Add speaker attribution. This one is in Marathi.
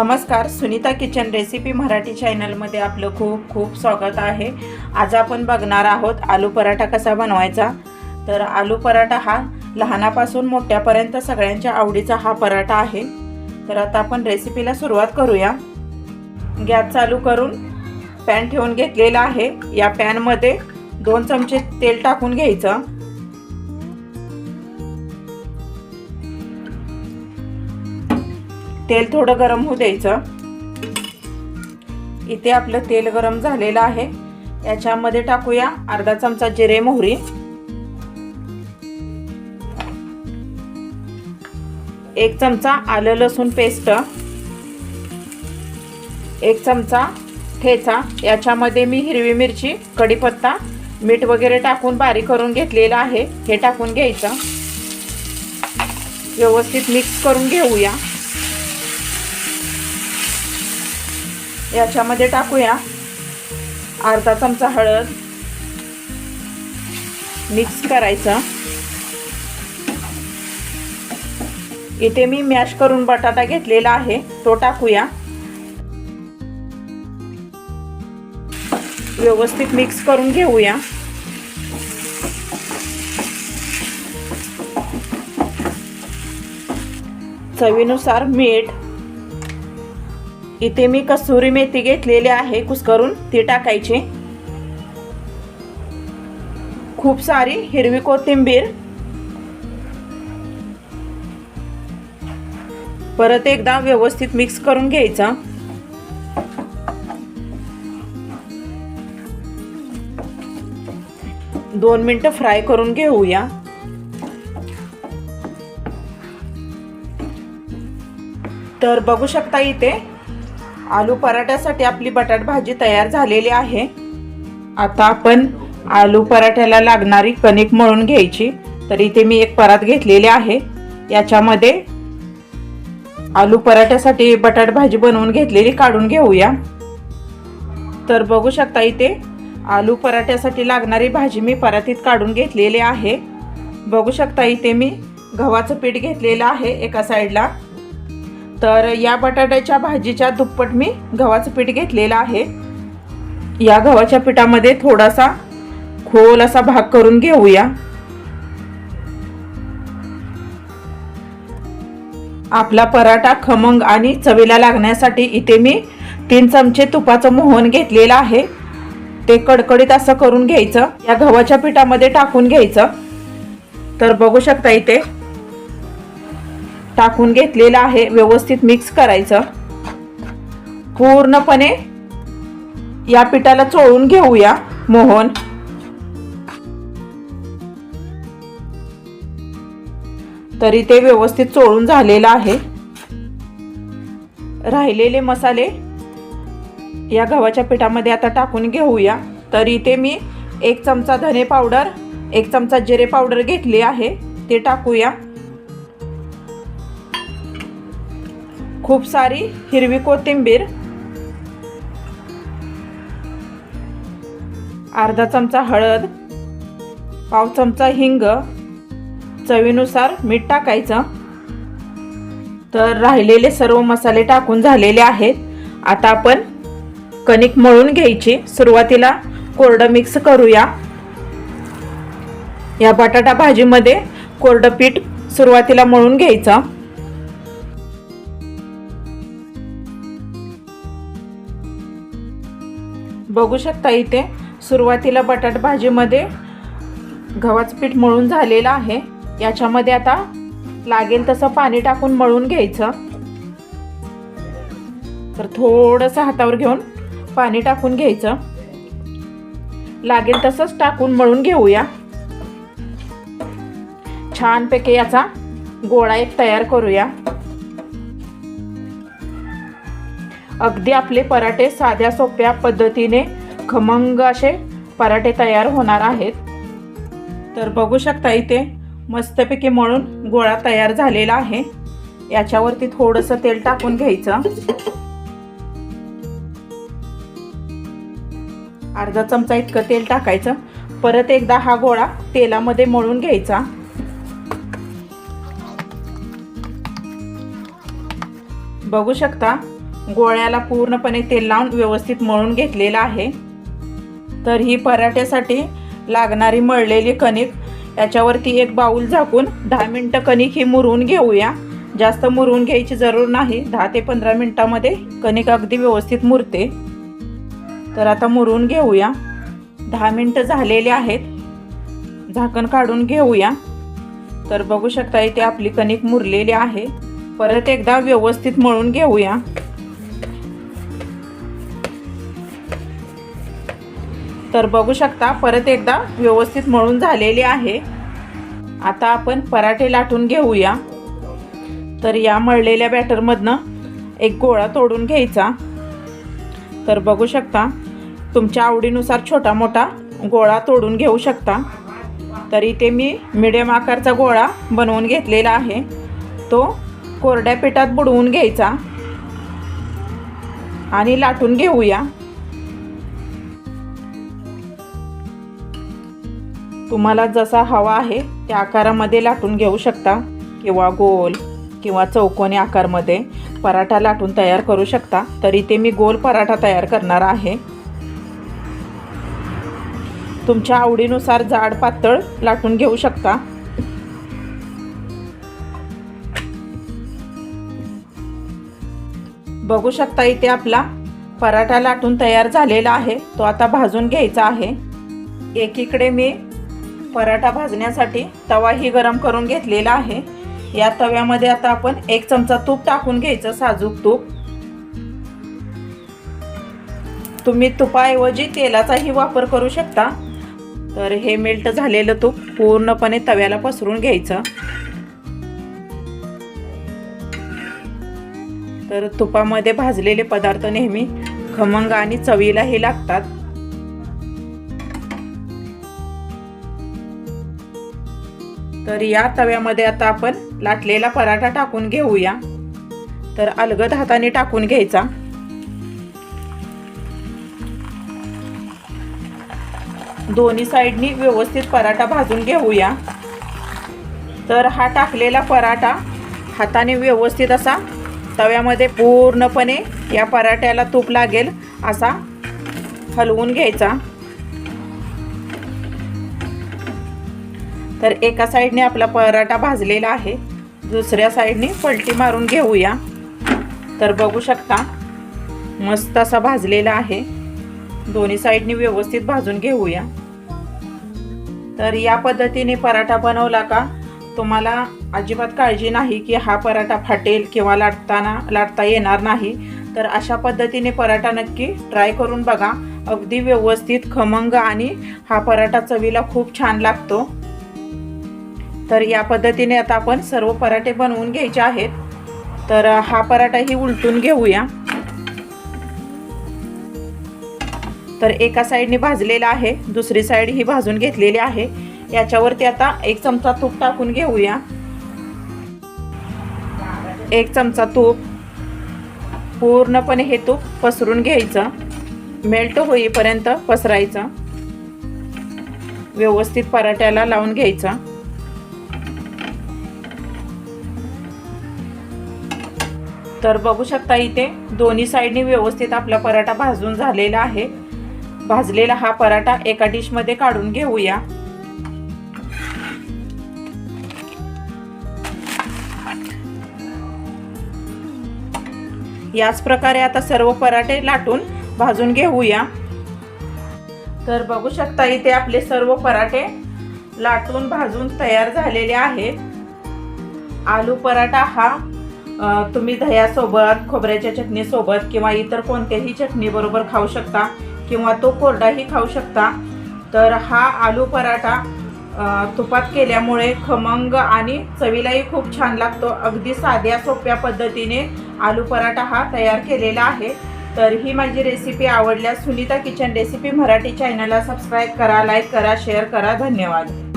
Speaker 1: नमस्कार सुनीता किचन रेसिपी मराठी चॅनलमध्ये आपलं खूप खूप स्वागत आहे. आज आपण बघणार आहोत आलू पराठा कसा बनवायचा? तर आलू पराठा हा लहानापासून मोठ्यापर्यंत सगळ्यांच्या आवडीचा हा पराठा आहे. तर आता आपण रेसिपीला सुरुवात करूया. गॅस चालू करून पॅन ठेवून घेतलेला आहे. या पॅनमध्ये दोन चमचे तेल टाकून घ्यायचं. तेल थोडं गरम होऊ द्यायचं. इथे आपलं तेल गरम झालेलं आहे. याच्यामध्ये टाकूया अर्धा चमचा जिरे मोहरी. एक चमचा आलं लसूण पेस्ट. एक चमचा ठेचा. याच्यामध्ये मी हिरवी मिरची कढीपत्ता मीठ वगैरे टाकून बारीक करून घेतलेलं आहे. हे टाकून घ्यायचं. व्यवस्थित मिक्स करून घेऊया. याच्यामध्ये टाकूया. अर्धा चमचा हळद. मिक्स करायचं. इथे मी मॅश करून बटाटा घेतलेला आहे. तो टाकूया. व्यवस्थित मिक्स करून घेऊया. चवीनुसार मीठ इथे मी कसुरी मेथी घेतलेली आहे कुस्करून ती टाकायची. खूप सारी हिरवी कोथिंबीर. परत एकदा व्यवस्थित मिक्स करून घ्यायचा. दोन मिनटं फ्राय करून घेऊया. तर बघू शकता इथे आलू पराठ्यासाठी आपली बटाट भाजी तयार झालेली आहे. आता आपण आलू पराठ्याला लागणारी कणिक मळून घ्यायची. तर इथे मी एक परात घेतलेली आहे. याच्यामध्ये आलू पराठ्यासाठी बटाट भाजी बनवून घेतलेली काढून घेऊया. तर बघू शकता इथे आलू पराठ्यासाठी लागणारी भाजी मी परातीत काढून घेतलेली आहे. बघू शकता इथे मी गव्हाचं पीठ घेतलेलं आहे एका साईडला. तर या बटाट्याच्या भाजीच्या दुप्पट मी गव्हाचं पीठ घेतलेलं आहे. या गव्हाच्या पिठामध्ये थोडासा खोल असा भाग करून घेऊया. आपला पराठा खमंग आणि चवीला लागण्यासाठी इथे मी तीन चमचे तुपाचं मोहन घेतलेलं आहे. ते कडकडीत असं करून घ्यायचं. या गव्हाच्या पिठामध्ये टाकून घ्यायचं. तर बघू शकता इथे टाकून घेतलेलं आहे. व्यवस्थित मिक्स करायचं. पूर्णपणे या पिठाला चोळून घेऊया मोहन. तरी ते व्यवस्थित चोळून झालेलं आहे. राहिलेले मसाले या गव्हाच्या पिठामध्ये आता टाकून घेऊया. तर इथे मी एक चमचा धने पावडर एक चमचा जिरे पावडर घेतली आहे. ते टाकूया. खूप सारी हिरवी कोथिंबीर अर्धा चमचा हळद पाव चमचा हिंग चवीनुसार मीठ टाकायचं. तर राहिलेले सर्व मसाले टाकून झालेले आहेत. आता आपण कणिक मळून घ्यायची. सुरुवातीला कोरडं मिक्स करूया. या बटाटा भाजीमध्ये कोरडं पीठ सुरुवातीला मळून घ्यायचं. बघू शकता इथे सुरुवातीला बटाट भाजीमध्ये गव्हाचं पीठ मळून झालेलं आहे. याच्यामध्ये आता लागेल तसं पाणी टाकून मळून घ्यायचं. तर थोडंसं हातावर घेऊन पाणी टाकून घ्यायचं. लागेल तसंच टाकून मळून घेऊया. छानपैकी याचा गोळा एक तयार करूया. अगदी आपले पराठे साध्या सोप्या पद्धतीने खमंग असे पराठे तयार होणार आहेत. तर बघू शकता इथे मस्तपैकी मळून गोळा तयार झालेला आहे. याच्यावरती थोडंसं तेल टाकून घ्यायचं. अर्धा चमचा इतकं तेल टाकायचं. परत एकदा हा गोळा तेलामध्ये मळून घ्यायचा. बघू शकता गोळ्याला पूर्णपणे तेल लावून व्यवस्थित मळून घेतलेलं आहे. तर ही पराठ्यासाठी लागणारी मळलेली कणिक याच्यावरती एक बाऊल झाकून दहा मिनटं कणिक ही मुरवून घेऊया. जास्त मुरवून घ्यायची जरूर नाही. दहा ते पंधरा मिनटामध्ये कणिक अगदी व्यवस्थित मुरते. तर आता मुरवून घेऊया. दहा मिनटं झालेले आहेत. झाकण काढून घेऊया. तर बघू शकता इथे आपली कणिक मुरलेली आहे. परत एकदा व्यवस्थित मळून घेऊया. तर बघू शकता परत एकदा व्यवस्थित मळून झालेली आहे. आता आपण पराठे लाटून घेऊया. तर या मळलेल्या बॅटरमधनं एक गोळा तोडून घ्यायचा. तर बघू शकता तुमच्या आवडीनुसार छोटा मोठा गोळा तोडून घेऊ शकता. तर इथे मी मिडियम आकारचा गोळा बनवून घेतलेला आहे. तो कोरड्या पिठात बुडवून घ्यायचा. आणि लाटून घेऊया. तुम्हाला जसा हवा आहे त्या आकारामध्ये लाटून घेऊ शकता. किंवा गोल किंवा चौकोनी आकारमध्ये पराठा लाटून तयार करू शकता. तर इथे मी गोल पराठा तयार करणार आहे. तुमच्या आवडीनुसार जाड पातळ लाटून घेऊ शकता. बघू शकता इथे आपला पराठा लाटून तयार झालेला आहे. तो आता भाजून घ्यायचा आहे. एकीकडे मी पराठा भाजण्यासाठी तवाही गरम करून घेतलेला आहे. या तव्यामध्ये आता आपण एक चमचा तूप टाकून घ्यायचं साजूक तूप. तुम्ही तुपाऐवजी तेलाचाही वापर करू शकता. तर हे मेल्ट झालेलं तूप पूर्णपणे तव्याला पसरून घ्यायचं. तर तुपामध्ये भाजलेले पदार्थ नेहमी खमंग आणि चवीलाही लागतात. तर या तव्यामध्ये आता आपण लाटलेला पराठा टाकून घेऊया. तर अलगद हाताने टाकून घ्यायचा. दोन्ही साईडनी व्यवस्थित पराठा भाजून घेऊया. तर हा टाकलेला पराठा हाताने व्यवस्थित असा तव्यामध्ये पूर्णपणे या पराठ्याला तूप लागेल असा हलवून घ्यायचा. तर एका साईडने आपला पराठा भाजलेला आहे. दुसऱ्या साईडने पलटी मारून घेऊया. तर बघू शकता मस्त असा भाजलेला आहे. दोन्ही साईडने व्यवस्थित भाजून घेऊया. तर या पद्धतीने पराठा बनवला का? तुम्हाला अजिबात काळजी नाही की हा पराठा फाटेल किंवा लाटताना लाटता येणार नाही. तर अशा पद्धतीने पराठा नक्की ट्राय करून बघा. अगदी व्यवस्थित खमंग आणि हा पराठा चवीला खूप छान लागतो. तर या पद्धतीने आता आपण सर्व पराठे बनवून घ्यायचे आहेत. तर हा पराठाही उलटून घेऊया. तर एका साईडने भाजलेला आहे दुसरी साईड ही भाजून घेतलेली आहे. याच्यावरती आता एक चमचा तूप टाकून घेऊया. एक चमचा तूप. पूर्णपणे हे तूप पसरून घ्यायचं. मेल्ट होईपर्यंत पसरायचं. व्यवस्थित पराठ्याला लावून घ्यायचा. तर बघू शकता इथे दोन्ही साईडनी व्यवस्थित आपला पराठा भाजून झालेला आहे. भाजलेला हा पराठा एका डिशमध्ये काढून घेऊया. याच प्रकारे आता सर्व पराठे लाटून भाजून घेऊया. तर बघू शकता इथे आपले सर्व पराठे लाटून भाजून तयार झालेले आहेत. आलू पराठा हा तुम्ही दह्यासोबत खोबऱ्याच्या चटणीसोबत किंवा इतर कोणत्याही चटणीबरोबर खाऊ शकता किंवा तो कोरडाही खाऊ शकता. तर हा आलू पराठा तुपात केल्यामुळे खमंग आणि चवीलाही खूप छान लागतो. अगदी साध्या सोप्या पद्धतीने आलू पराठा हा तयार केलेला आहे. तर ही माझी रेसिपी आवडल्यास सुनीता किचन रेसिपी मराठी चॅनलला सबस्क्राईब करा लाईक करा शेअर करा. धन्यवाद.